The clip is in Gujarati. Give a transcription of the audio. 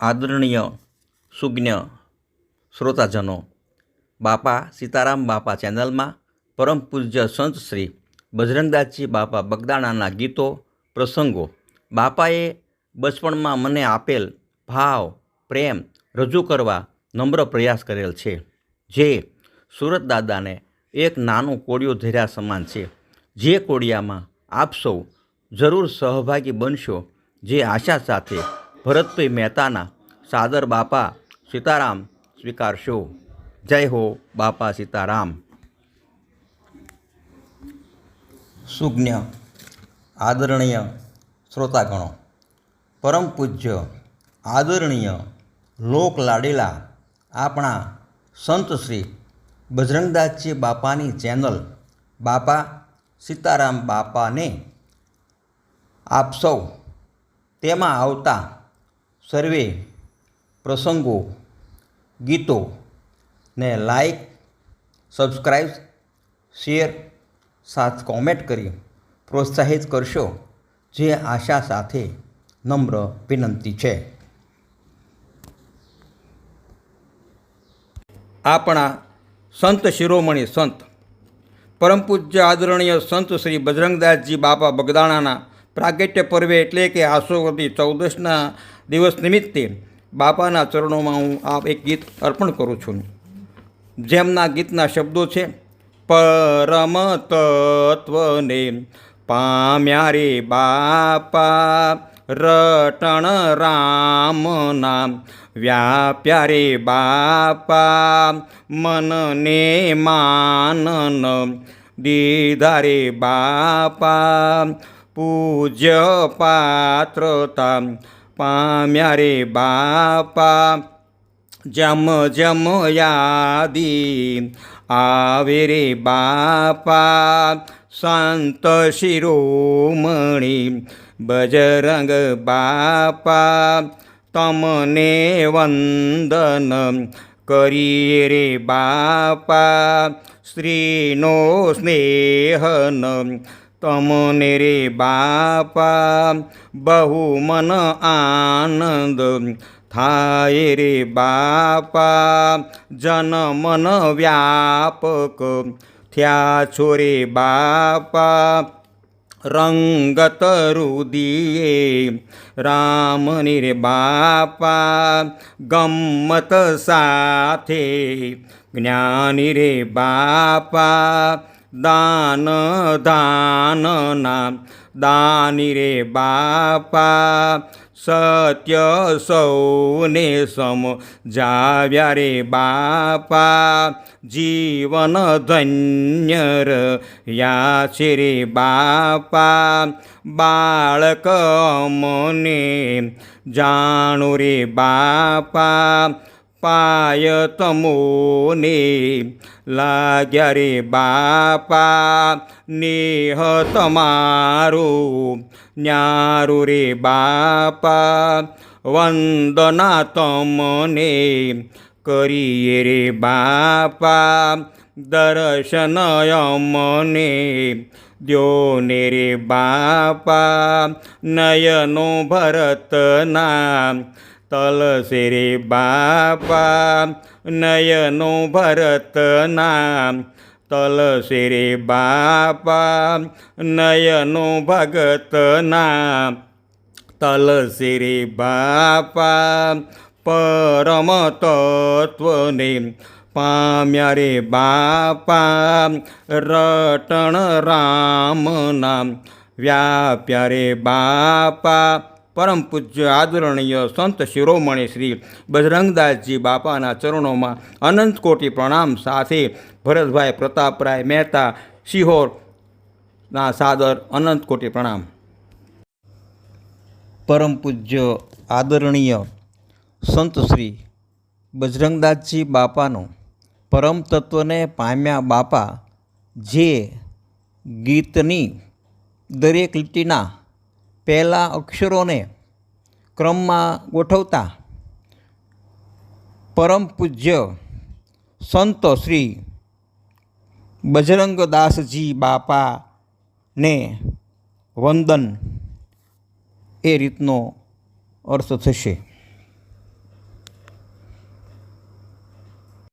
આદરણીય, સુજ્ઞ શ્રોતાજનો, બાપા સીતારામ બાપા ચેનલમાં પરમ પૂજ્ય સંત શ્રી બજરંગદાસજી બાપા બગદાણાના ગીતો, પ્રસંગો. બાપાએ બચપણમાં મને આપેલ ભાવ, પ્રેમ રજૂ કરવા નમ્ર પ્રયાસ કરેલ છે. જે સુરત દાદાને એક નાનું કોળિયું ધર્યા સમાન છે. જે કોડિયામાં આપ સૌ જરૂર સહભાગી બનશો. જે આશા સાથે ભરતભાઈ મહેતાના સાદર બાપા સીતારામ સ્વીકારશો. જય હો બાપા સીતારામ. સુજ્ઞ, આદરણીય શ્રોતાગણો, પરમ પૂજ્ય, આદરણીય, લોક લાડેલા આપણા સંત શ્રી બજરંગદાસજી બાપાની ચેનલ બાપા સીતારામ બાપાને આપ સૌ તેમાં આવતા સર્વે, પ્રસંગો, ગીતો ને લાઈક સબસ્ક્રાઈબ શેર સાથ કોમેન્ટ કરી પ્રોત્સાહિત કરશો, જે આશા સાથે નમ્ર વિનંતી છે. આપણા સંત શિરોમણી સંત, પરમ પૂજ્ય આદરણીય સંત શ્રી બજરંગદાસજી બાપા બગદાણાના પ્રાગટ્ય પર્વે એટલે કે આસોવતી ચૌદશના દિવસ નિમિત્તે બાપાના ચરણોમાં હું આ એક ગીત અર્પણ કરું છું. જેમના ગીતના શબ્દો છે, પરમ તત્વને પામ્યા રે બાપા, રટણ રામના વ્યાપ્યા રે બાપા, મનને માનન દીધા રે બાપા પૂજ્ય પાત્રતા પામ્યા રે બાપા. જમ જમ યાદી આવે રે બાપા. સંત શિરોમણી બજરંગ બાપા. તમને વંદન કરીએ રે બાપા. સ્ત્રીનો સ્નેહન તમને રે બાપા, બહુ મન આનંદ થાય રે બાપા. જનમન વ્યાપક થયા છો રે બાપા. રંગત રુદિયે રામની રે બાપા. ગમ્મત સાથે જ્ઞાની રે બાપા. દાન દાનના દાની રે બાપા, સત્ય સૌને સમ જાવ્યા રે બાપા. જીવન ધન્ય યા છે રે બાપા. બાળક મને જાણો રે બાપા. પાય તમોને લાગ્યા રે બાપા નેહ તમારું ન્યારું રે બાપા વંદના તમને કરીએ રે બાપા દર્શન અમને દ્યોને રે બાપા નયનો ભરતના તલસે રે બાપા નયનો ભરત નામ. રે બાપા નયનો ભગતના તલસે રે બાપા પરમ તત્વને પામ્યા રે બાપા રટણ રામના વ્યાપ્યા રે બાપા પરમ પૂજ્ય આદરણીય સંત શિરોમણી શ્રી બજરંગદાસજી બાપાના ચરણોમાં અનંત કોટી પ્રણામ સાથે ભરતભાઈ પ્રતાપરાય મહેતા શિહોરના સાદર અનંત કોટી પ્રણામ. પરમ પૂજ્ય આદરણીય સંત શ્રી બજરંગદાસજી બાપાનું પરમ તત્વને પામ્યા બાપા જે ગીતની દરેક લીટીના પહેલા અક્ષરોને ક્રમમાં ગોઠવતા પરમ પૂજ્ય સંતો શ્રી બજરંગદાસજી બાપાને વંદન. એ રીતનો અર્થ થશે.